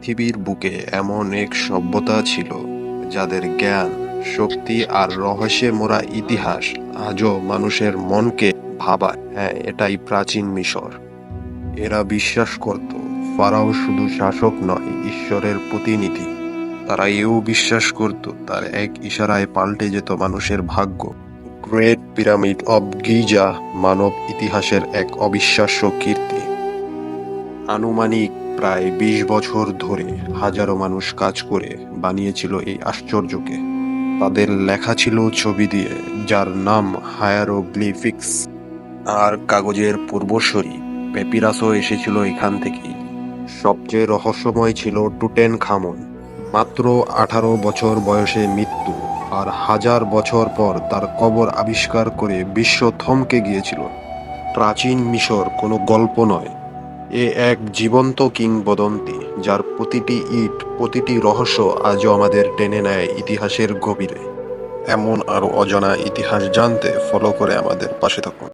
পৃথিবীর বুকে এমন এক সভ্যতা ছিল, যাদের জ্ঞান, শক্তি আর রহস্যে মোড়া ইতিহাস আজও মানুষের মনকে ভাবায়। হ্যাঁ এটাই প্রাচীন মিশর। এরা বিশ্বাস করত, ফারাও শুধু শাসক নয়, ঈশ্বরের প্রতিনিধি। তারা এও বিশ্বাস করত, তার এক ইশারায় পাল্টে যেত মানুষের ভাগ্য। গ্রেট পিরামিড অব গিজা মানব ইতিহাসের এক অবিশ্বাস্য কীর্তি। আনুমানিক প্রায় বিশ বছর ধরে হাজারো মানুষ কাজ করে বানিয়েছিল এই আশ্চর্যকে। তাদের লেখা ছিল ছবি দিয়ে, যার নাম হায়ারোগ্লিফিক্স। আর কাগজের পূর্বসরী পেপিরাসও এসেছিল এখান থেকেই। সবচেয়ে রহস্যময় ছিল টুটেন খামন মাত্র আঠারো বছর বয়সে মৃত্যু আর হাজার বছর পর তার কবর আবিষ্কার করে বিশ্ব থমকে গিয়েছিল। প্রাচীন মিশর কোনো গল্প নয়। এ এক জীবন্ত কিংবদন্তি, যার প্রতিটি ইট, প্রতিটি রহস্য আজও আমাদের টেনে নেয় ইতিহাসের গভীরে। এমন আরও অজানা ইতিহাস জানতে ফলো করে আমাদের পাশে থাকুন।